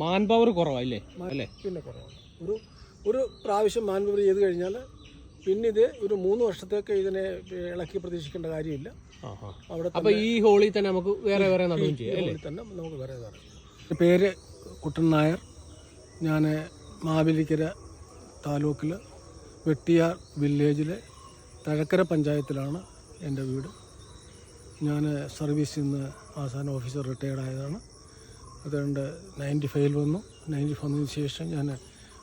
Man power കുറവല്ലേ അല്ലേ? പിന്നെ കുറവാണ്. ഒരു ഒരു പ്രാവശ്യം മാൻപവർ ചെയ്ത് കഴിഞ്ഞാൽ പിന്നെ ഇത് ഒരു മൂന്ന് വർഷത്തേക്ക് ഇതിനെ ഇളക്കി പ്രതീക്ഷിക്കേണ്ട കാര്യമില്ല. അവിടെ അപ്പൊ ഈ ഹോളി തന്നെ നമുക്ക് വേറെ വേറെ നടുകയും ചെയ്യാം തന്നെ നമുക്ക് വേറെ വേറെ പേര് കുട്ടൻ നായർ. ഞാൻ മാവേലിക്കര താലൂക്കിൽ വെട്ടിയാർ വില്ലേജിലെ തഴക്കര പഞ്ചായത്തിലാണ് എന്റെ വീട്. ഞാൻ സർവീസിൽ നിന്ന് ആസാന ഓഫീസർ റിട്ടയർഡ് ആയതാണ്. അതുകൊണ്ട് നയന്റി ഫൈവിൽ വന്നു. നയന്റി വന്നതിന് ശേഷം ഞാൻ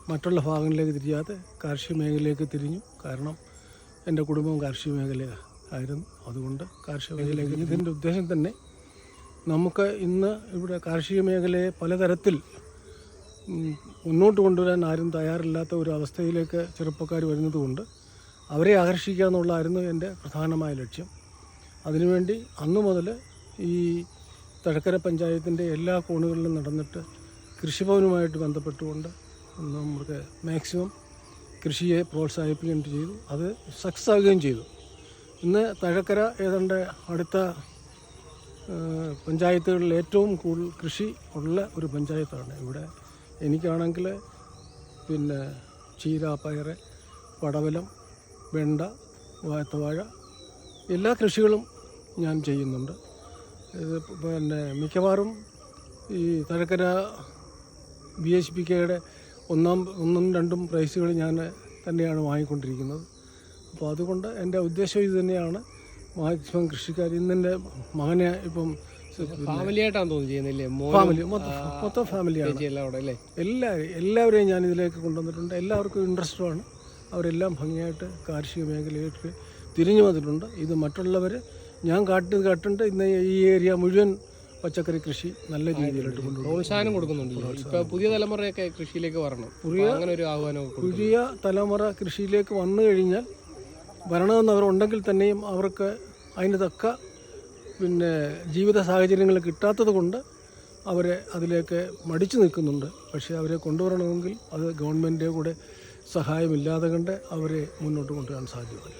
മറ്റുള്ള ഭാഗങ്ങളിലേക്ക് തിരിയാതെ കാർഷിക മേഖലയിലേക്ക് തിരിഞ്ഞു. കാരണം എന്റെ കുടുംബം കാർഷിക മേഖല ആയിരുന്നു അതുകൊണ്ട് കാർഷിക മേഖലയിലേക്ക് ഇതിന്റെ ഉദ്ദേശം തന്നെ നമുക്ക് ഇന്ന് ഇവിടെ കാർഷിക മേഖലയെ പലതരത്തിൽ മുന്നോട്ട് കൊണ്ടുവരാൻ ആരും തയ്യാറില്ലാത്ത ഒരു അവസ്ഥയിലേക്ക് ചെറുപ്പക്കാർ വരുന്നതുകൊണ്ട് അവരെ ആകർഷിക്കുക എന്നുള്ളതായിരുന്നു എന്റെ പ്രധാനമായ ലക്ഷ്യം. അതിനുവേണ്ടി അന്നു മുതൽ ഈ തഴക്കര പഞ്ചായത്തിന്റെ എല്ലാ കോണുകളിലും നടന്നിട്ട് കൃഷിഭവനുമായിട്ട് ബന്ധപ്പെട്ടുകൊണ്ട് നമുക്ക് മാക്സിമം കൃഷിയെ പ്രോത്സാഹിപ്പിക്കുകയും ചെയ്തു. അത് സക്സസ് ആകുകയും ചെയ്തു. ഇന്ന് തഴക്കര ഏതാണ്ട് അടുത്ത പഞ്ചായത്തുകളിൽ ഏറ്റവും കൂടുതൽ കൃഷി ഉള്ള ഒരു പഞ്ചായത്താണ്. ഇവിടെ എനിക്കാണെങ്കിൽ പിന്നെ ചീര പയർ പടവലം വെണ്ട വാഴത്തവാഴ എല്ലാ കൃഷികളും ഞാൻ ചെയ്യുന്നുണ്ട്. ഇത് പിന്നെ മിക്കവാറും ഈ തഴക്കര ബി എച്ച് പി കെയുടെ ഒന്നാം ഒന്നും രണ്ടും പ്രൈസുകൾ ഞാൻ തന്നെയാണ് വാങ്ങിക്കൊണ്ടിരിക്കുന്നത്. അപ്പോൾ അതുകൊണ്ട് എന്റെ ഉദ്ദേശം ഇത് തന്നെയാണ്. മാക്സിമം കൃഷിക്കാർ ഇന്നെന്റെ മകനെ ഇപ്പം ഫാമിലിയായിട്ടാണ് തോന്നുന്നു ചെയ്യുന്നില്ലേ ഫാമിലി മൊത്തം ഫാമിലിയാണ് എല്ലാവരും എല്ലാവരെയും ഞാൻ ഇതിലേക്ക് കൊണ്ടുവന്നിട്ടുണ്ട്. എല്ലാവർക്കും ഇൻട്രസ്റ്റുമാണ് അവരെല്ലാം ഭംഗിയായിട്ട് കാർഷിക മേഖലയിലേക്ക് തിരിഞ്ഞു വന്നിട്ടുണ്ട്. ഇത് മറ്റുള്ളവർ ഞാൻ കാട്ടി കാട്ടുണ്ട്. ഇന്ന് ഈ ഏരിയ മുഴുവൻ പച്ചക്കറി കൃഷി നല്ല രീതിയിലായിട്ട് കൊണ്ടുപോകും പ്രോത്സാഹനം കൊടുക്കുന്നുണ്ട്. പുതിയ തലമുറയൊക്കെ കൃഷിയിലേക്ക് വരണം. പുതിയ അങ്ങനെ ഒരു ആഹ്വാനം പുതിയ തലമുറ കൃഷിയിലേക്ക് വന്നു കഴിഞ്ഞാൽ വരണമെന്ന് അവരുണ്ടെങ്കിൽ തന്നെയും അവർക്ക് അതിന് തക്ക പിന്നെ ജീവിത സാഹചര്യങ്ങൾ കിട്ടാത്തത് കൊണ്ട് അവരെ അതിലേക്ക് മടിച്ചു നിൽക്കുന്നുണ്ട്. പക്ഷേ അവരെ കൊണ്ടുവരണമെങ്കിൽ അത് ഗവൺമെന്റിന്റെ കൂടെ സഹായമില്ലാതെ കണ്ട് അവരെ മുന്നോട്ട് കൊണ്ടുവരാൻ സാധ്യമല്ല.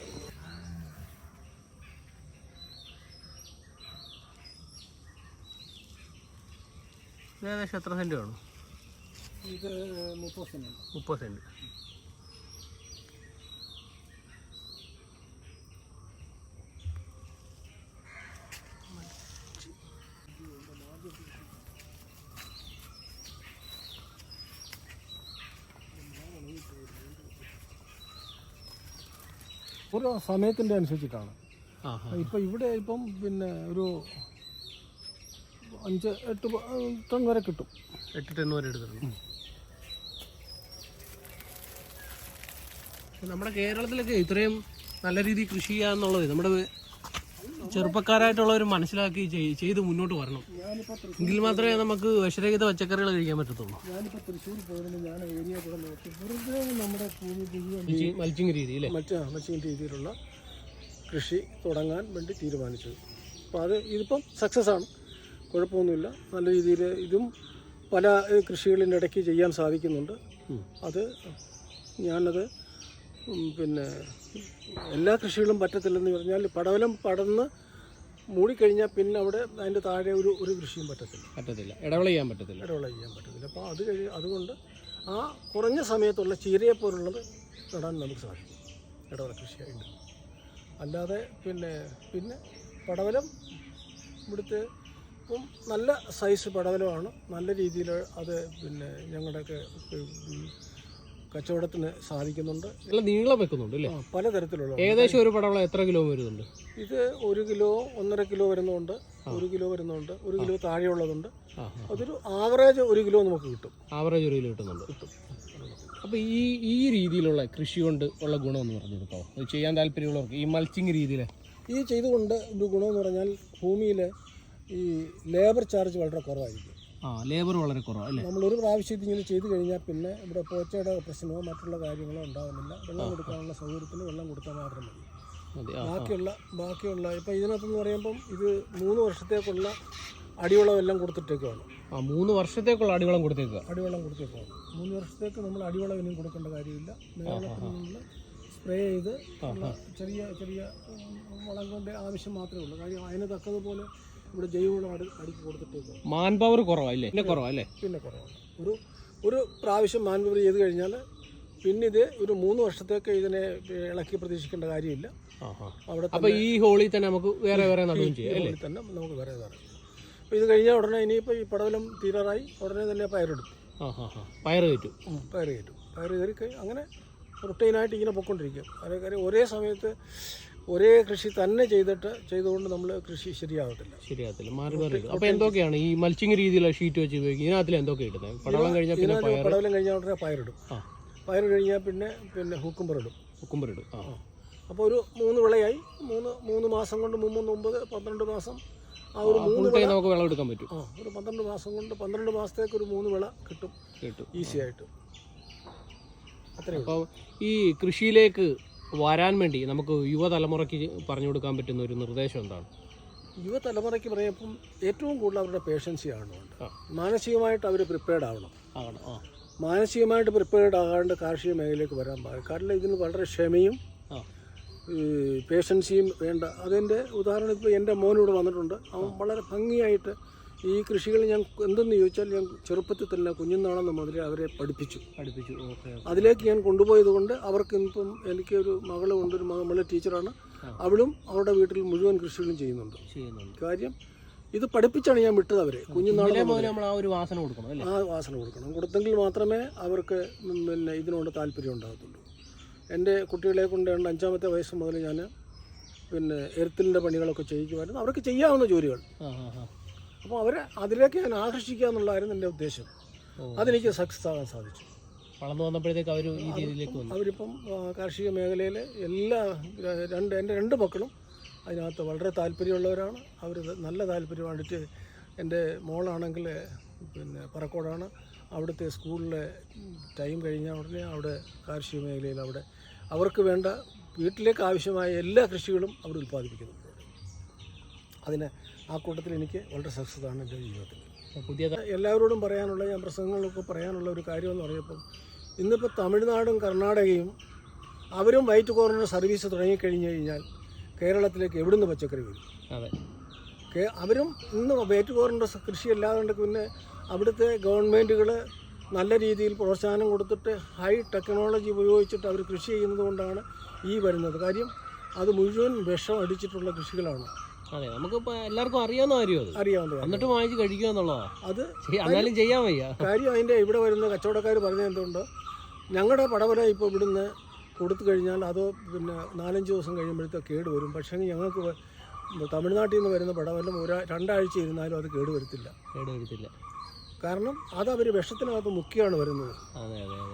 ഏകദേശം എത്ര സെന്റ് വേണം ഇത് മുപ്പത് സെന്റ്. മുപ്പത് സെന്റ് ഓരോ സമയത്തിന്റെ അനുസരിച്ചിട്ടാണ്. ആ ഇപ്പം ഇവിടെ ഇപ്പം പിന്നെ ഒരു അഞ്ച് എട്ട് ടൺ വരെ കിട്ടും. എട്ട് ടൺ വരെ എടുത്തിട്ടുണ്ട്. നമ്മുടെ കേരളത്തിലൊക്കെ ഇത്രയും നല്ല രീതിയിൽ കൃഷി ചെയ്യാന്നുള്ളത് നമ്മുടെ ചെറുപ്പക്കാരായിട്ടുള്ളവർ മനസ്സിലാക്കി ചെയ്- ചെയ്ത് മുന്നോട്ട് വരണം. എങ്കിൽ മാത്രമേ നമുക്ക് വിഷരഹിത പച്ചക്കറികൾ കഴിക്കാൻ പറ്റത്തുള്ളൂ. മൽച്ചിങ് രീതി മൽച്ചിങ് രീതിയിലുള്ള കൃഷി തുടങ്ങാൻ വേണ്ടി തീരുമാനിച്ചു അപ്പോൾ അത് ഇതിപ്പം സക്സസ് ആണ്. കുഴപ്പമൊന്നുമില്ല. നല്ല രീതിയിൽ ഇതും പല കൃഷികളിന്റെ ഇടയ്ക്ക് ചെയ്യാൻ സാധിക്കുന്നുണ്ട്. അത് ഞാനത് പിന്നെ എല്ലാ കൃഷികളും പറ്റത്തില്ലെന്ന് പറഞ്ഞാൽ പടവലം പടന്ന് മൂടിക്കഴിഞ്ഞാൽ പിന്നെ അവിടെ അതിന്റെ താഴെ ഒരു ഒരു കൃഷിയും പറ്റത്തില്ല. പറ്റത്തില്ല. ഇടവേള ചെയ്യാൻ പറ്റത്തില്ല. ഇടവേള ചെയ്യാൻ പറ്റത്തില്ല. അപ്പോൾ അത് കഴി അതുകൊണ്ട് ആ കുറഞ്ഞ സമയത്തുള്ള ചീരയെ പോലുള്ളത് നടാൻ നമുക്ക് സാധിക്കും. ഇടവള കൃഷിയായിട്ട്. അല്ലാതെ പിന്നെ പിന്നെ പടവലം ഇവിടുത്തെ ഇപ്പം നല്ല സൈസ് പടവലമാണ്. നല്ല രീതിയിൽ അത് പിന്നെ ഞങ്ങളുടെയൊക്കെ കച്ചവടത്തിന് സാധിക്കുന്നുണ്ട്. നല്ല നീളം വെക്കുന്നുണ്ട് അല്ലേ? പലതരത്തിലുള്ള ഏകദേശം ഒരു പടവളം എത്ര കിലോ വരുന്നുണ്ട്? ഇത് ഒരു കിലോ ഒന്നര കിലോ വരുന്നുണ്ട്. ഒരു കിലോ വരുന്നുണ്ട്. ഒരു കിലോ താഴെയുള്ളതുണ്ട്. അതൊരു ആവറേജ് ഒരു കിലോ നമുക്ക് കിട്ടും. ആവറേജ് ഒരു കിലോ കിട്ടുന്നുണ്ട്. കിട്ടും. അപ്പോൾ ഈ ഈ രീതിയിലുള്ള കൃഷി കൊണ്ട് ഉള്ള ഗുണം പറഞ്ഞു കൊടുക്കാമോ ചെയ്യാൻ താല്പര്യമുള്ളവർക്ക് ഈ മൾച്ചിങ് രീതിയിൽ ഈ ചെയ്തുകൊണ്ട് ഒരു ഗുണമെന്ന് പറഞ്ഞാൽ ഭൂമിയിൽ ഈ ലേബർ ചാർജ് വളരെ കുറവായിരിക്കും. ആ ലേബർ വളരെ കുറവാണ് അല്ലേ? നമ്മൾ ഒരു പ്രാവശ്യം ഇതിങ്ങനെ ചെയ്തു കഴിഞ്ഞാൽ പിന്നെ ഇവിടെ പോച്ചയുടെ പ്രശ്നമോ മറ്റുള്ള കാര്യങ്ങളോ ഉണ്ടാകുന്നില്ല വെള്ളം കൊടുക്കാനുള്ള സൗകര്യത്തിന് വെള്ളം കൊടുത്താൽ മാത്രം മതി. ബാക്കിയുള്ള ബാക്കിയുള്ള ഇപ്പം ഇതിനകത്തെന്ന് പറയുമ്പം ഇത് മൂന്ന് വർഷത്തേക്കുള്ള അടിവളമെല്ലാം കൊടുത്തിട്ടേക്കുവാണ്. ആ മൂന്ന് വർഷത്തേക്കുള്ള അടിവളം കൊടുത്തേക്കുക അടിവളം കൊടുത്തേക്കുവാണ്. മൂന്ന് വർഷത്തേക്ക് നമ്മൾ അടിവളം ഇനിയും കൊടുക്കേണ്ട കാര്യമില്ല. മേളത്തിൽ നമ്മൾ സ്പ്രേ ചെയ്ത് ചെറിയ ചെറിയ വളം കൊണ്ട് ആവശ്യം മാത്രമേ ഉള്ളൂ. കാര്യം അതിന് തക്കതുപോലെ ഇവിടെ ജൈവവളം അടി അടിക്ക് മാൻപവർ മാൻ പവർ കുറവല്ലേ പിന്നെ കുറവല്ലേ പിന്നെ കുറവാണ്. ഒരു ഒരു പ്രാവശ്യം മാൻപവർ ചെയ്ത് കഴിഞ്ഞാൽ പിന്നെ ഇത് ഒരു മൂന്ന് വർഷത്തേക്ക് ഇതിനെ ഇളക്കി പ്രതീക്ഷിക്കേണ്ട കാര്യമില്ല. അവിടെ അപ്പൊ ഈ ഹോളിൽ തന്നെ നമുക്ക് വേറെ വേറെ നടുകയും ചെയ്യാം അല്ലേ? തന്നെ നമുക്ക് വേറെ വേറെ അപ്പോൾ ഇത് കഴിഞ്ഞാൽ ഉടനെ ഇനിയിപ്പോൾ ഈ പടവലം തീരാറായി ഉടനെ തന്നെ പയറെടുത്തു പയർ കയറ്റു. പയർ കയറ്റും. പയർ കയറി അങ്ങനെ റുട്ടീനായിട്ട് ഇങ്ങനെ പൊയ്ക്കൊണ്ടിരിക്കും. അതേ കാര്യം ഒരേ സമയത്ത് ഒരേ കൃഷി തന്നെ ചെയ്തിട്ട് ചെയ്തുകൊണ്ട് നമ്മൾ കൃഷി ശരിയാകത്തില്ല. ശരിയാകത്തില്ല. മാറി മാറി. അപ്പൊ എന്തൊക്കെയാണ് ഈ മൽച്ചിങ് രീതിയിലുള്ള ഷീറ്റ് വെച്ച് ഉപയോഗിക്കും ഇതിനകത്തിൽ എന്തൊക്കെ ഇടുന്നത് പടവലം കഴിഞ്ഞാൽ പിന്നെ പടവലം കഴിഞ്ഞാൽ ഉടനെ പയറിടും. പയർ കഴിഞ്ഞാൽ പിന്നെ പിന്നെ ഹൂക്കുമ്പറിടും കുക്കുംബർ ഇടും. ആ. അപ്പോൾ ഒരു മൂന്ന് വിളയായി. മൂന്ന് മൂന്ന് മാസം കൊണ്ട് മുമ്പൊന്ന് ഒമ്പത് പന്ത്രണ്ട് മാസം. ആ ഒരു മൂന്ന് വിള നമുക്ക് വിളവെടുക്കാൻ പറ്റും. ആ ഒരു പന്ത്രണ്ട് മാസം കൊണ്ട് പന്ത്രണ്ട് മാസത്തേക്ക് ഒരു മൂന്ന് വിള കിട്ടും. കിട്ടും. ഈസി ആയിട്ട്. അത്രയും അപ്പോൾ ഈ കൃഷിയിലേക്ക് വരാൻ വേണ്ടി നമുക്ക് യുവതലമുറയ്ക്ക് പറഞ്ഞു കൊടുക്കാൻ പറ്റുന്ന ഒരു നിർദ്ദേശം എന്താണ്? യുവതലമുറയ്ക്ക് പറയുമ്പം ഏറ്റവും കൂടുതൽ അവരുടെ പേഷ്യൻസി ആണ് മാനസികമായിട്ട് അവർ പ്രിപ്പയർഡ് ആവണം. ആവണം ആ. മാനസികമായിട്ട് പ്രിപ്പയർഡ് ആകാണ്ട് കാർഷിക മേഖലയിലേക്ക് വരാൻ പാടില്ല കാരണം ഇതിന് വളരെ ക്ഷമയും പേഷ്യൻസിയും വേണ്ട. അതിന്റെ ഉദാഹരണം ഇപ്പോൾ എന്റെ മോനിവിടെ വന്നിട്ടുണ്ട്. അവൻ വളരെ ഭംഗിയായിട്ട് ഈ കൃഷികൾ ഞാൻ എന്തെന്ന് ചോദിച്ചാൽ ഞാൻ ചെറുപ്പത്തിൽ തന്നെ കുഞ്ഞുനാളെന്ന മുതലേ അവരെ പഠിപ്പിച്ചു. പഠിപ്പിച്ചു. ഓക്കെ അതിലേക്ക് ഞാൻ കൊണ്ടുപോയത് കൊണ്ട് അവർക്ക് ഇപ്പം എനിക്കൊരു മകളുണ്ട് ഒരു മകളെ ടീച്ചറാണ്. അവളും അവരുടെ വീട്ടിൽ മുഴുവൻ കൃഷികളും ചെയ്യുന്നുണ്ട്. കാര്യം ഇത് പഠിപ്പിച്ചാണ് ഞാൻ വിട്ടത് അവരെ. കുഞ്ഞുനാളെ ആ ഒരു വാസന കൊടുക്കണം ആ വാസന കൊടുക്കണം. കൊടുത്തെങ്കിൽ മാത്രമേ അവർക്ക് പിന്നെ ഇതിനോട് താല്പര്യം ഉണ്ടാകത്തുള്ളൂ. എന്റെ കുട്ടികളെ കൊണ്ട് രണ്ട് അഞ്ചാമത്തെ വയസ്സ് മുതൽ ഞാൻ പിന്നെ എരുത്തിലിന്റെ പണികളൊക്കെ ചെയ്യിക്കുമായിരുന്നു അവർക്ക് ചെയ്യാവുന്ന ജോലികൾ. അപ്പോൾ അവരെ അതിലേക്ക് ഞാൻ ആകർഷിക്കുക എന്നുള്ളതായിരുന്നു എന്റെ ഉദ്ദേശം. അതെനിക്ക് സക്സസ് ആകാൻ സാധിച്ചു. വളർന്നു വന്നപ്പോഴത്തേക്ക് അവർ ഈ രീതിയിലേക്ക് വന്നു. അവരിപ്പം കാർഷിക മേഖലയിൽ എല്ലാ രണ്ട് എന്റെ രണ്ട് മക്കളും അതിനകത്ത് വളരെ താല്പര്യമുള്ളവരാണ്. അവർ നല്ല താല്പര്യമായിട്ട് എന്റെ മോളാണെങ്കിൽ പിന്നെ പറക്കോടാണ്. അവിടുത്തെ സ്കൂളിലെ ടൈം കഴിഞ്ഞ ഉടനെ അവിടെ കാർഷിക മേഖലയിൽ അവിടെ അവർക്ക് വേണ്ട വീട്ടിലേക്ക് ആവശ്യമായ എല്ലാ കൃഷികളും അവർ ഉൽപ്പാദിപ്പിക്കുന്നുണ്ട് അതിന് ആ കൂട്ടത്തിൽ എനിക്ക് വളരെ സക്സസ് ആണ് എന്റെ ജീവിതത്തിൽ. പുതിയ എല്ലാവരോടും പറയാനുള്ള ഞാൻ പ്രസംഗങ്ങളൊക്കെ പറയാനുള്ള ഒരു കാര്യമെന്ന് പറയുമ്പോൾ ഇന്നിപ്പോൾ തമിഴ്നാടും കർണാടകയും അവരും വൈറ്റ് കോർണർ സർവീസ് തുടങ്ങിക്കഴിഞ്ഞ് കഴിഞ്ഞാൽ കേരളത്തിലേക്ക് എവിടുന്ന് പച്ചക്കറി വരും? അതെ. അവരും ഇന്ന് വൈറ്റ് കോർണർ കൃഷി അല്ലാതെ പിന്നെ അവിടുത്തെ ഗവൺമെന്റുകൾ നല്ല രീതിയിൽ പ്രോത്സാഹനം കൊടുത്തിട്ട് ഹൈ ടെക്നോളജി ഉപയോഗിച്ചിട്ട് അവർ കൃഷി ചെയ്യുന്നത് കൊണ്ടാണ് ഈ വരുന്നത്. കാര്യം അത് മുഴുവൻ വിഷം അടിച്ചിട്ടുള്ള കൃഷികളാണ്. അതെ നമുക്ക് എല്ലാവർക്കും അറിയാവുന്ന കാര്യം അത്. അറിയാവുന്ന. എന്നിട്ട് വാങ്ങിച്ച് കഴിക്കുക എന്നുള്ളതാണ് അത് എന്നാലും ചെയ്യാൻ വയ്യ. കാര്യം അതിന്റെ ഇവിടെ വരുന്ന കച്ചവടക്കാർ പറഞ്ഞത് എന്തുകൊണ്ട്? ഞങ്ങളുടെ പടവല ഇപ്പോൾ ഇവിടുന്ന് കൊടുത്തു കഴിഞ്ഞാൽ അത് പിന്നെ നാലഞ്ച് ദിവസം കഴിയുമ്പോഴത്തേക്ക് കേട് വരും. പക്ഷേ ഞങ്ങൾക്ക് തമിഴ്നാട്ടിൽ നിന്ന് വരുന്ന പടവല ഒരാ രണ്ടാഴ്ച ഇരുന്നാലും അത് കേട് വരത്തില്ല. കേട് വരുത്തില്ല. കാരണം അത് അവർ വിഷത്തിനകത്ത് മുക്കിയാണ് വരുന്നത്.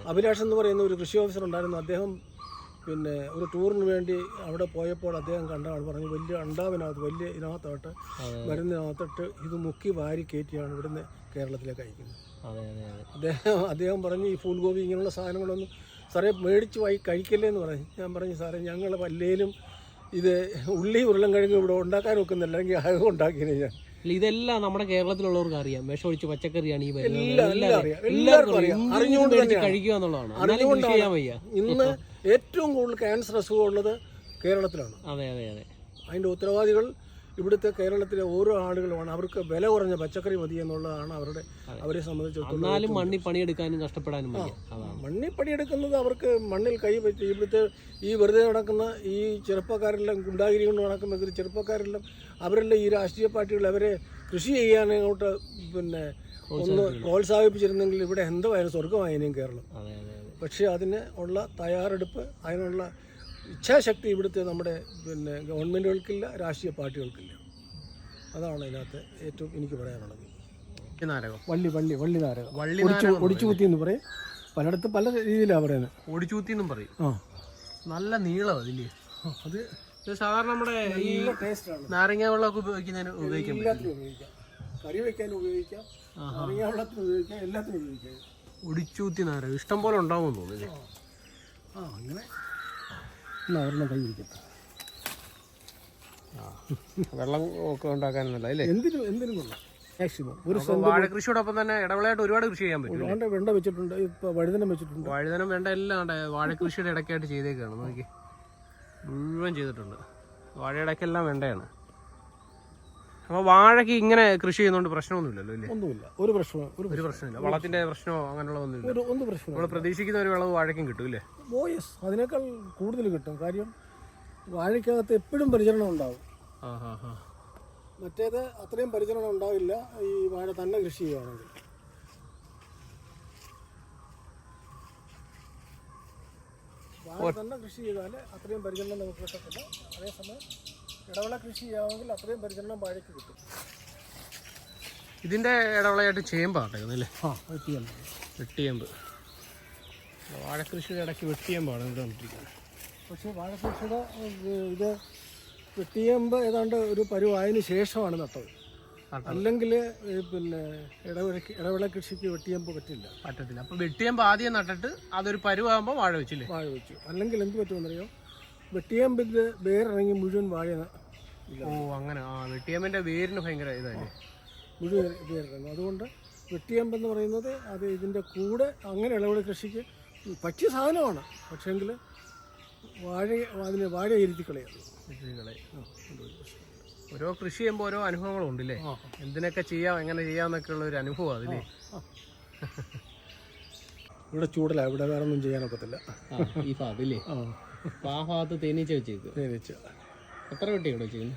അഭിലാഷ് എന്ന് പറയുന്ന ഒരു കൃഷി ഓഫീസർ ഉണ്ടായിരുന്നു. അദ്ദേഹം പിന്നെ ഒരു ടൂറിന് വേണ്ടി അവിടെ പോയപ്പോൾ അദ്ദേഹം കണ്ടാണ് പറഞ്ഞു വലിയ അണ്ടാവിനകത്ത് വലിയ ഇതിനകത്തോട്ട് മരുന്നിനകത്തോട്ട് ഇത് മുക്കി വാരി കയറ്റിയാണ് ഇവിടുന്ന് കേരളത്തിലേക്ക് അയക്കുന്നത്. അദ്ദേഹം അദ്ദേഹം പറഞ്ഞു ഈ ഫുൾഗോപി ഇങ്ങനെയുള്ള സാധനങ്ങളൊന്നും സാറേ മേടിച്ച് വായി കഴിക്കല്ലേ എന്ന് പറഞ്ഞു. ഞാൻ പറഞ്ഞു സാറേ ഞങ്ങൾ വല്ലേലും ഇത് ഉള്ളി ഉരുളൻകിഴങ്ങ് ഇവിടെ ഉണ്ടാക്കാൻ വെക്കുന്നില്ല. അല്ലെങ്കിൽ അത് ഉണ്ടാക്കിയത് ഞാൻ? ഇതെല്ലാം നമ്മുടെ കേരളത്തിലുള്ളവർക്ക് അറിയാം. വിഷമൊഴിച്ച് പച്ചക്കറിയാണ് ഈ വരുന്നത്. എല്ലാവർക്കും അറിയാം. അറിഞ്ഞുകൊണ്ട് കഴിക്കുക എന്നുള്ളതാണ് അറിഞ്ഞുകൊണ്ട് കൃഷി ചെയ്യാൻ വയ്യ. ഇന്ന് ഏറ്റവും കൂടുതൽ ക്യാൻസർ അസുഖമുള്ളത് കേരളത്തിലാണ്. അതെ അതെ അതെ. അതിന്റെ ഉത്തരവാദികൾ ഇവിടുത്തെ കേരളത്തിലെ ഓരോ ആളുകളുമാണ്. അവർക്ക് വില കുറഞ്ഞ പച്ചക്കറി മതി എന്നുള്ളതാണ് അവരുടെ അവരെ സംബന്ധിച്ചിടത്തോളം മണ്ണി മണ്ണിൽ പണിയെടുക്കാനും കഷ്ടപ്പെടാനും മണ്ണിൽ പണിയെടുക്കുന്നത് അവർക്ക് മണ്ണിൽ കൈ പറ്റി ഇവിടുത്തെ ഈ വെറുതെ നടക്കുന്ന ഈ ചെറുപ്പക്കാരെല്ലാം ഗുണ്ടാഗിരി കൊണ്ട് നടക്കുന്ന ഒരു ചെറുപ്പക്കാരെല്ലാം അവരെല്ലാം ഈ രാഷ്ട്രീയ പാർട്ടികൾ അവരെ കൃഷി ചെയ്യാൻ അങ്ങോട്ട് പിന്നെ ഒന്ന് പ്രോത്സാഹിപ്പിച്ചിരുന്നെങ്കിൽ ഇവിടെ എന്തായാലും സ്വർഗമായേനെയും കേരളം. പക്ഷേ അതിന് ഉള്ള തയ്യാറെടുപ്പ് അതിനുള്ള ഇച്ഛാശക്തി ഇവിടുത്തെ നമ്മുടെ പിന്നെ ഗവൺമെന്റുകൾക്കില്ല രാഷ്ട്രീയ പാർട്ടികൾക്കില്ല. അതാണ് ഇതിനകത്ത് ഏറ്റവും എനിക്ക് പറയാനുള്ളത്. വള്ളി വള്ളി വള്ളി നാരകം വള്ളി ഒടിച്ചു നാരകം കുത്തി എന്ന് പറയും. പലയിടത്ത് പല രീതിയിലാണ് പറയുന്നത് ഒടിച്ചൂത്തി എന്നും പറയും. ആ. നല്ല നീളം അതില്ലേ അത് സാധാരണ നമ്മുടെ ഈ നാരങ്ങ വെള്ളമൊക്കെ ഉപയോഗിക്കുന്നതിന് ഉപയോഗിക്കാം. കറി വെക്കാൻ ഉപയോഗിക്കാം. നാരങ്ങ വെള്ളത്തിന് ഉപയോഗിക്കാം. എല്ലാത്തിനും ഉപയോഗിക്കാം. ഒടിച്ചൂത്തി നാര ഇഷ്ടം പോലെ ഉണ്ടാവുമെന്ന് തോന്നുന്നു ആ അങ്ങനെ. ഒരെണ്ണം കൈ ഇരിക്കട്ടെ വെള്ളം ഒക്കെ ഉണ്ടാക്കാനല്ല അല്ലേ? എന്തിനും എന്തിനും കൊള്ളാം. മാക്സിമം ഒരു വാഴ കൃഷിയോടൊപ്പം തന്നെ ഇടവിളയായിട്ട് ഒരുപാട് കൃഷി ചെയ്യാൻ പറ്റും വേണ്ട വെണ്ട വെച്ചിട്ടുണ്ട് ഇപ്പൊ വഴുതനം വെച്ചിട്ടുണ്ട്. വഴുതനം വേണ്ട എല്ലാം ഉണ്ട്. വാഴ കൃഷിയുടെ ഇടയ്ക്കായിട്ട് ചെയ്തേക്കാണ്. നോക്കി മുഴുവൻ ചെയ്തിട്ടുണ്ട്. വാഴയുടെ ഇടയ്ക്കെല്ലാം വേണ്ടയാണ്. അപ്പോൾ വാഴയ്ക്ക് ഇങ്ങനെ കൃഷി ചെയ്യുന്നതുകൊണ്ട് പ്രശ്നമൊന്നുമില്ലല്ലോ ഇല്ലേ? ഒന്നുമില്ല. ഒരു പ്രശ്നവും ഒരു പ്രശ്നമില്ല. വളത്തിന്റെ പ്രശ്നമോ അങ്ങനെയുള്ള ഒന്നുമില്ല. ഒരു ഒന്നും പ്രശ്നമില്ല. നമ്മൾ പ്രതീക്ഷിക്കുന്ന ഒരു വിളവ് വാഴയ്ക്കും കിട്ടും ഇല്ലേ? അതിനേക്കാൾ കൂടുതൽ കിട്ടും. കാര്യം വാഴയ്ക്കകത്ത് എപ്പോഴും പരിചരണം ഉണ്ടാവും. ആ ഹാ ഹാ മറ്റേത് അത്രയും പരിചരണം ഉണ്ടാവില്ല. ഈ വാഴ തന്നെ കൃഷി ചെയ്യുകയാണെങ്കിൽ വാഴ തന്നെ കൃഷി ചെയ്താൽ അത്രയും പരിചരണം നമുക്ക് കിട്ടത്തില്ല അതേസമയം ഇടവിള കൃഷി ചെയ്യാമെങ്കിൽ അത്രയും പരിചരണം വാഴയ്ക്ക് കിട്ടും. ഇതിന്റെ ഇടവളയായിട്ട് ചേമ്പാണ് അല്ലേ? ആ വെട്ടിയമ്പ് വെട്ടിയമ്പ് വാഴക്കൃഷിയുടെ ഇടയ്ക്ക് വെട്ടിയമ്പാണ് ഇവിടെ കണ്ടിരിക്കുന്നത് പക്ഷേ വാഴക്കൃഷിയുടെ ഇത് വെട്ടിയമ്പ് ഏതാണ്ട് ഒരു പരുവായതിനു ശേഷമാണ് നട്ടത്. അല്ലെങ്കിൽ പിന്നെ ഇടവിള ഇടവിള കൃഷിക്ക് വെട്ടിയമ്പ് പറ്റില്ല. പറ്റത്തില്ല. അപ്പം വെട്ടിയമ്പ് ആദ്യം നട്ടിട്ട് അതൊരു പരുവാകുമ്പോൾ വാഴ വെച്ചില്ലേ? വാഴ വെച്ചു. അല്ലെങ്കിൽ എന്ത് പറ്റുമെന്നറിയോ? വെട്ടിയമ്പിന്റെ വേറിറങ്ങി മുഴുവൻ വാഴ ന- ഓ അങ്ങനെ. ആ വെട്ടിയേമ്പിന്റെ വേരിന് ഭയങ്കര ഇതല്ലേ മുഴുവൻ വേറിറങ്ങും അതുകൊണ്ട് വെട്ടിയമ്പ് എന്ന് പറയുന്നത് അത് ഇതിന്റെ കൂടെ അങ്ങനെ ഇളവിള കൃഷിക്ക് പറ്റിയ സാധനമാണ്. പക്ഷേങ്കിൽ വാഴ അതിന് വാഴ ഇരുത്തി കളയുന്നു. ഓരോ കൃഷി ചെയ്യുമ്പോൾ ഓരോ അനുഭവങ്ങളും ഉണ്ടല്ലേ? എന്തിനൊക്കെ ചെയ്യാം എങ്ങനെ ചെയ്യാമെന്നൊക്കെ ഉള്ള ഒരു അനുഭവം അതില്ലേ ഇവിടെ ചൂടല. ഇവിടെ വേറെ ഒന്നും ചെയ്യാനൊക്കത്തില്ല ഈ ഫാബില്ലേ ആ. ആ ഭാഗത്ത് തേനീച്ച വെച്ചേക്ക്. തേനീച്ച. എത്ര വെട്ടി ഇവിടെ വെച്ചേക്കുന്നു?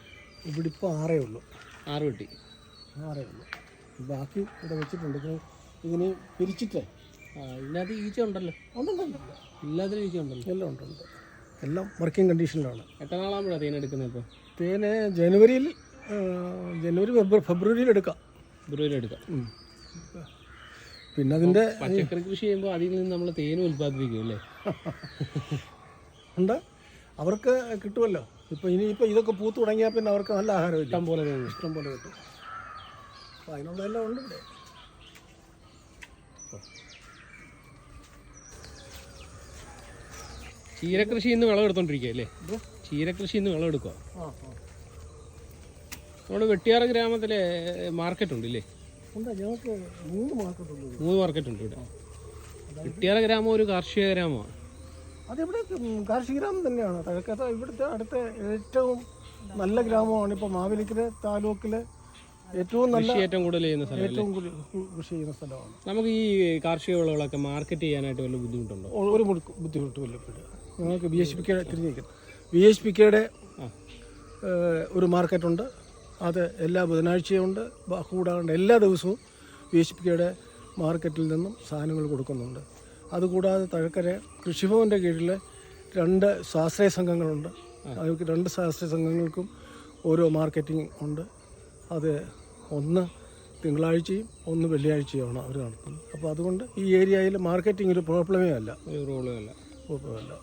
ഇവിടെ ഇപ്പോൾ ആറേ ഉള്ളൂ. ആറ് വെട്ടി ആറേ ഉള്ളൂ. ബാക്കി ഇവിടെ വെച്ചിട്ടുണ്ട്. ഇപ്പോൾ ഇതിന് പിരിച്ചിട്ടേ. ഇതിനകത്ത് ഈച്ച ഉണ്ടല്ലോ. ഇല്ലാതെ ഈച്ച ഉണ്ടല്ലോ. എല്ലാം ഉണ്ട് ഉണ്ട് എല്ലാം വർക്കിംഗ് കണ്ടീഷനിലാണ്. എത്ര നാളാകുമ്പോഴാണ് തേൻ എടുക്കുന്നത് ഇപ്പോൾ തേന് ജനുവരിയിൽ ജനുവരി ഫെബ്രുവരി ഫെബ്രുവരിയിൽ എടുക്കാം. ഫെബ്രുവരി എടുക്കാം. പിന്നെ അതിന്റെ പച്ചക്കറി കൃഷി ചെയ്യുമ്പോൾ അതിൽ നിന്ന് നമ്മൾ തേനും ഉൽപ്പാദിപ്പിക്കും അല്ലേ? ഉണ്ട്. അവർക്ക് കിട്ടുമല്ലോ. ഇപ്പോൾ ഇനി ഇപ്പോൾ ഇതൊക്കെ പൂത്ത് തുടങ്ങിയാൽ പിന്നെ അവർക്ക് നല്ല ആഹാരം ഇഷ്ടം പോലെ ഇഷ്ടം പോലെ കിട്ടും. അപ്പോൾ അതിനുള്ളതെല്ലാം ഉണ്ട് ഇവിടെ. ചീരകൃഷി ഇന്ന് വിളവെടുത്തോണ്ടിരിക്കുക അല്ലേ? ചീരകൃഷി ഇന്ന് വിളവെടുക്കുക നമ്മുടെ വെട്ടിയാറ ഗ്രാമത്തിലെ മാർക്കറ്റ് ഉണ്ട് ഇല്ലേ? ഉണ്ട് ഞങ്ങൾക്ക് മൂന്ന് മാർക്കറ്റുള്ളൂ ഇവിടെ. മൂന്ന് മാർക്കറ്റ് ഉണ്ട് ഇവിടെ. വെട്ടിയാറ ഗ്രാമം ഒരു കാർഷിക ഗ്രാമമാണ്. അതിവിടെ കാർഷിക ഗ്രാമം തന്നെയാണ്. തഴക്കത്ത ഇവിടുത്തെ അടുത്ത ഏറ്റവും നല്ല ഗ്രാമമാണ് ഇപ്പോൾ മാവേലിക്കര താലൂക്കിലെ ഏറ്റവും നല്ല ഏറ്റവും കൂടുതൽ ചെയ്യുന്ന സ്ഥലം ഏറ്റവും കൂടുതൽ കൃഷി ചെയ്യുന്ന സ്ഥലമാണ്. നമുക്ക് ഈ കാർഷിക വിളകളൊക്കെ മാർക്കറ്റ് ചെയ്യാനായിട്ട് വല്ല ബുദ്ധിമുട്ടുണ്ടോ? ഒരു ബുദ്ധിമുട്ടുമില്ല ഞങ്ങൾക്ക് ബി എച്ച് പി കെ തിരിഞ്ഞിരിക്കും. ബി എച്ച് പി കെയുടെ ഒരു മാർക്കറ്റുണ്ട്. അത് എല്ലാ ബുധനാഴ്ചയുണ്ട് കൂടാണ്ട് എല്ലാ ദിവസവും ബി എച്ച് പി കെയുടെ മാർക്കറ്റിൽ നിന്നും സാധനങ്ങൾ കൊടുക്കുന്നുണ്ട്. അതുകൂടാതെ തഴക്കര കൃഷിഭവന്റെ കീഴിൽ രണ്ട് സ്വാശ്രയ സംഘങ്ങളുണ്ട്. അവർക്ക് രണ്ട് സ്വാശ്രയ സംഘങ്ങൾക്കും ഓരോ മാർക്കറ്റിംഗ് ഉണ്ട്. അത് ഒന്ന് തിങ്കളാഴ്ചയും ഒന്ന് വെള്ളിയാഴ്ചയുമാണ് അവർ നടത്തുന്നത്. അപ്പോൾ അതുകൊണ്ട് ഈ ഏരിയയിൽ മാർക്കറ്റിംഗ് ഒരു പ്രോബ്ലമേ അല്ല. റോളും കുഴപ്പമില്ല പ്രോബ്ലമല്ല